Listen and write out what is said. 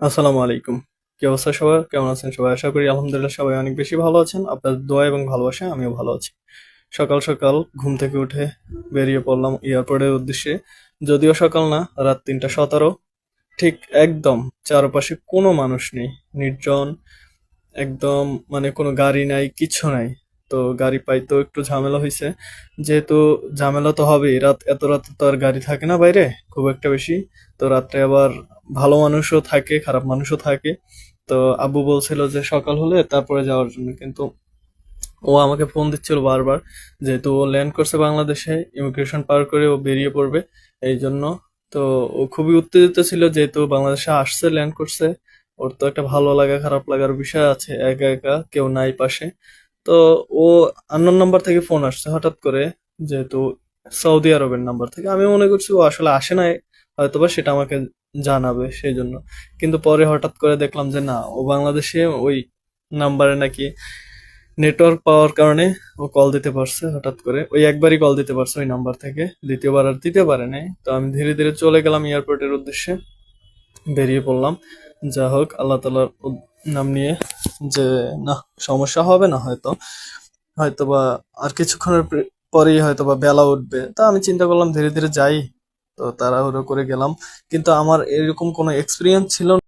আসসালামু আলাইকুম। কি অবস্থা সবার? কেমন আছেন সবাই? আশা করি আলহামদুলিল্লাহ সবাই অনেক বেশি ভালো আছেন। আপনাদের দোয়া এবং ভালোবাসা, আমিও ভালো আছি। সকাল সকাল ঘুম থেকে উঠে বেরিয়ে পড়লাম এয়ারপোর্টের উদ্দেশ্যে। যদিও সকাল না, রাত তিনটা সতেরো। ঠিক একদম চারপাশে কোনো মানুষ নেই। নির্জন, একদম মানে কোনো গাড়ি নাই, কিছু নাই। তো গাড়ি পাইতেও একটু ঝামেলা হয়েছে যেহেতু ঝামেলা তো হবেই, রাত, এত রাত তো আর গাড়ি থাকে না বাইরে, খুব একটা বেশি। তো রাত্রে আবার ভালো মানুষও থাকে, খারাপ মানুষও থাকে। তো আব্বু বলছিল যে সকাল হলে তারপরে যাওয়ার জন্য। কিন্তু ও আমাকে ফোন দিচ্ছিল বারবার যেহেতু ও ল্যান্ড করছে বাংলাদেশে ইমিগ্রেশন পার করে ও বেরিয়ে পড়বে এই জন্য। তো ও খুবই উত্তেজিত ছিল যেহেতু বাংলাদেশে আসছে ল্যান্ড করছে। ওর তো একটা ভালো লাগা, খারাপ লাগার বিষয় আছে, একা একা, কেউ নাই পাশে। তো ও আননোন নাম্বার থেকে ফোন আসছে হঠাৎ করে, যেহেতু সৌদি আরবের নাম্বার থেকে। আমি মনে করছি ও আসলে আসে নাই, হয়তোবা সেটা আমাকে জানাবে সেই জন্য কিন্তু পরে হঠাৎ করে দেখলাম যে না, ও বাংলাদেশে ওই নাম্বারে নাকি নেটওয়ার্ক পাওয়ার কারণে ও কল দিতে পারছে হঠাৎ করে। ওই একবারই কল দিতে পারছে ওই নাম্বার থেকে, দ্বিতীয়বার আর দিতে পারে নাই। তো আমি ধীরে ধীরে চলে গেলাম এয়ারপোর্টের উদ্দেশ্যে, বেরিয়ে পড়লাম। যা হোক, আল্লাহ তালার নাম নিয়ে যে না, সমস্যা হবে না হয়তো। হয়তো বা আর কিছুক্ষণের পরেই হয়তো বা বেলা উঠবে। তা আমি চিন্তা করলাম ধীরে ধীরে যাই। তো তাড়াহুড়ো করে গেলাম। কিন্তু আমার এরকম কোনো এক্সপিরিয়েন্স ছিল না।